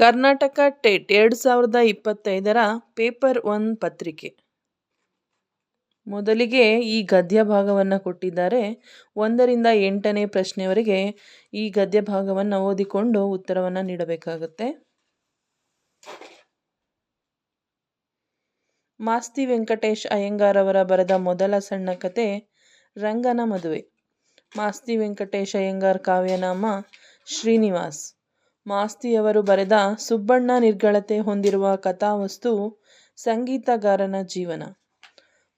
Karnataka TET ಎರಡು ಸಾವಿರದ ಇಪ್ಪತ್ತೈದರ ಪೇಪರ್ ಒನ್ ಪತ್ರಿಕೆ. ಮೊದಲಿಗೆ ಈ ಗದ್ಯ ಭಾಗವನ್ನು ಕೊಟ್ಟಿದ್ದಾರೆ. ಒಂದರಿಂದ ಎಂಟನೇ ಪ್ರಶ್ನೆವರೆಗೆ ಈ ಗದ್ಯ ಭಾಗವನ್ನು ಓದಿಕೊಂಡು ಉತ್ತರವನ್ನು ನೀಡಬೇಕಾಗುತ್ತೆ. ಮಾಸ್ತಿ ವೆಂಕಟೇಶ್ ಅಯ್ಯಂಗಾರ್ ಅವರ ಬರೆದ ಮೊದಲ ಸಣ್ಣ ಕತೆ, ರಂಗನ ಮದುವೆ. ಮಾಸ್ತಿ ವೆಂಕಟೇಶ್ ಅಯ್ಯಂಗಾರ್ ಕಾವ್ಯನಾಮ ಶ್ರೀನಿವಾಸ್. ಮಾಸ್ತಿಯವರು ಬರೆದ ಸುಬ್ಬಣ್ಣ ನಿರ್ಗಳತೆ ಹೊಂದಿರುವ ಕಥಾವಸ್ತು ಸಂಗೀತಗಾರನ ಜೀವನ.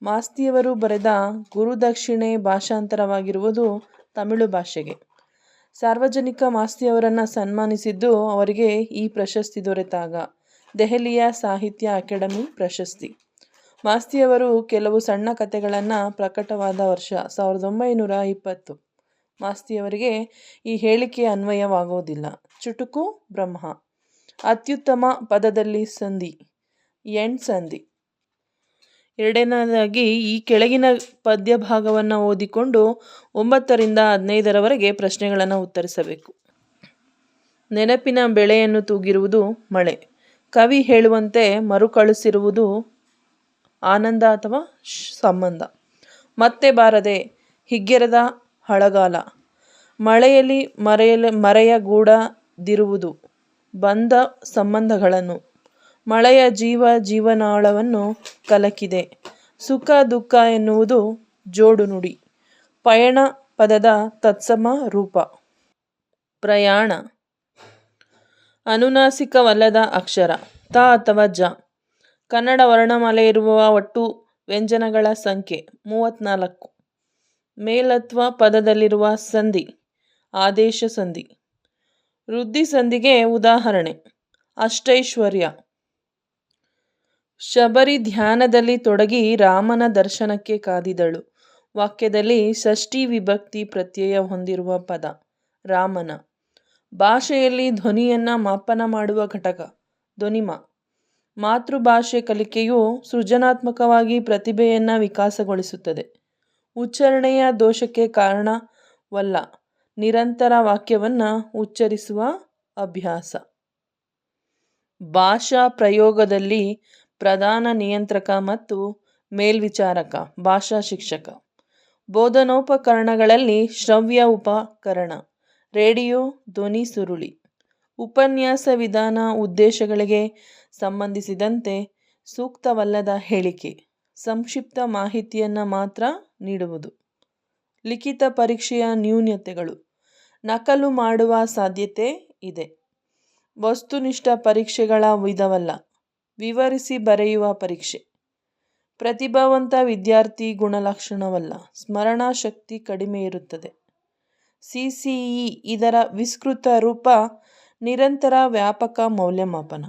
ಮಾಸ್ತಿಯವರು ಬರೆದ ಗುರುದಕ್ಷಿಣೆ ಭಾಷಾಂತರವಾಗಿರುವುದು ತಮಿಳು ಭಾಷೆಗೆ. ಸಾರ್ವಜನಿಕ ಮಾಸ್ತಿಯವರನ್ನು ಸನ್ಮಾನಿಸಿದ್ದು ಅವರಿಗೆ ಈ ಪ್ರಶಸ್ತಿ ದೊರೆತಾಗ. ದೆಹಲಿಯ ಸಾಹಿತ್ಯ ಅಕಾಡೆಮಿ ಪ್ರಶಸ್ತಿ. ಮಾಸ್ತಿಯವರು ಕೆಲವು ಸಣ್ಣ ಕಥೆಗಳನ್ನು ಪ್ರಕಟವಾದ ವರ್ಷ, ಸಾವಿರದ ಒಂಬೈನೂರ ಇಪ್ಪತ್ತು. ಮಾಸ್ತಿಯವರಿಗೆ ಈ ಹೇಳಿಕೆ ಅನ್ವಯವಾಗುವುದಿಲ್ಲ ಚುಟುಕು ಬ್ರಹ್ಮ. ಅತ್ಯುತ್ತಮ ಪದದಲ್ಲಿ ಸಂಧಿ, ಎಂಡ್ ಸಂಧಿ. ಎರಡನೇದಾಗಿ, ಈ ಕೆಳಗಿನ ಪದ್ಯ ಭಾಗವನ್ನು ಓದಿಕೊಂಡು ಒಂಬತ್ತರಿಂದ ಹದಿನೈದರವರೆಗೆ ಪ್ರಶ್ನೆಗಳನ್ನು ಉತ್ತರಿಸಬೇಕು. ನೆನಪಿನ ಬೆಳೆಯನ್ನು ತೂಗಿರುವುದು ಮಳೆ. ಕವಿ ಹೇಳುವಂತೆ ಮರುಕಳಿಸಿರುವುದು ಆನಂದ ಅಥವಾ ಸಂಬಂಧ. ಮತ್ತೆ ಬಾರದೆ, ಹಿಗ್ಗೆರದ ಹಳಗಾಲ. ಮಳೆಯಲ್ಲಿ ಮರೆಯಲೆ ಮರೆಯಗೂಡದಿರುವುದು ಬಂದ ಸಂಬಂಧಗಳನ್ನು. ಮಳೆಯ ಜೀವ ಜೀವನಾಳವನ್ನು ಕಲಕಿದೆ. ಸುಖ ದುಃಖ ಎನ್ನುವುದು ಜೋಡು ನುಡಿ. ಪಯಣ ಪದದ ತತ್ಸಮ ರೂಪ. ಪ್ರಯಾಣ. ಅನುನಾಸಿಕವಲ್ಲದ ಅಕ್ಷರ. ತ ಅಥವಾ ಜ. ಕನ್ನಡ ವರ್ಣಮಾಲೆ ಇರುವ ಒಟ್ಟು ವ್ಯಂಜನಗಳ ಸಂಖ್ಯೆ ಮೂವತ್ತ್ನಾಲ್ಕು ಮೇಲತ್ವ ಪದದಲ್ಲಿರುವ ಸಂಧಿ, ಆದೇಶ ಸಂಧಿ. ವೃದ್ಧಿ ಸಂಧಿಗೆ ಉದಾಹರಣೆ, ಅಷ್ಟೈಶ್ವರ್ಯ. ಶಬರಿ ಧ್ಯಾನದಲ್ಲಿ ತೊಡಗಿ ರಾಮನ ದರ್ಶನಕ್ಕೆ ಕಾದಿದಳು. ವಾಕ್ಯದಲ್ಲಿ ಷಷ್ಠಿ ವಿಭಕ್ತಿ ಪ್ರತ್ಯಯ ಹೊಂದಿರುವ ಪದ, ರಾಮನ. ಭಾಷೆಯಲ್ಲಿ ಧ್ವನಿಯನ್ನು ಮಾಪನ ಮಾಡುವ ಘಟಕ, ಧ್ವನಿಮ. ಮಾತೃಭಾಷೆ ಕಲಿಕೆಯು ಸೃಜನಾತ್ಮಕವಾಗಿ ಪ್ರತಿಭೆಯನ್ನು ವಿಕಾಸಗೊಳಿಸುತ್ತದೆ. ಉಚ್ಚಾರಣೆಯ ದೋಷಕ್ಕೆ ಕಾರಣವಲ್ಲ. ನಿರಂತರ ವಾಕ್ಯವನ್ನು ಉಚ್ಚರಿಸುವ ಅಭ್ಯಾಸ. ಭಾಷಾ ಪ್ರಯೋಗದಲ್ಲಿ ಪ್ರಧಾನ ನಿಯಂತ್ರಕ ಮತ್ತು ಮೇಲ್ವಿಚಾರಕ, ಭಾಷಾ ಶಿಕ್ಷಕ. ಬೋಧನೋಪಕರಣಗಳಲ್ಲಿ ಶ್ರವ್ಯ ಉಪಕರಣ, ರೇಡಿಯೋ ಧ್ವನಿ ಸುರುಳಿ, ಉಪನ್ಯಾಸ ವಿಧಾನ ಉದ್ದೇಶಗಳಿಗೆ ಸಂಬಂಧಿಸಿದಂತೆ ಸೂಕ್ತವಲ್ಲದ ಹೇಳಿಕೆ. ಸಂಕ್ಷಿಪ್ತ ಮಾಹಿತಿಯನ್ನು ಮಾತ್ರ ನೀಡುವುದು. ಲಿಖಿತ ಪರೀಕ್ಷೆಯ ನ್ಯೂನತೆಗಳು. ನಕಲು ಮಾಡುವ ಸಾಧ್ಯತೆ ಇದೆ. ವಸ್ತುನಿಷ್ಠ ಪರೀಕ್ಷೆಗಳ ವಿಧವಲ್ಲ. ವಿವರಿಸಿ ಬರೆಯುವ ಪರೀಕ್ಷೆ. ಪ್ರತಿಭಾವಂತ ವಿದ್ಯಾರ್ಥಿ ಗುಣಲಕ್ಷಣವಲ್ಲ. ಸ್ಮರಣಾ ಶಕ್ತಿ ಕಡಿಮೆ ಇರುತ್ತದೆ. ಸಿಸಿಇ ಇದರ ವಿಸ್ತೃತ ರೂಪ ನಿರಂತರ ವ್ಯಾಪಕ ಮೌಲ್ಯಮಾಪನ.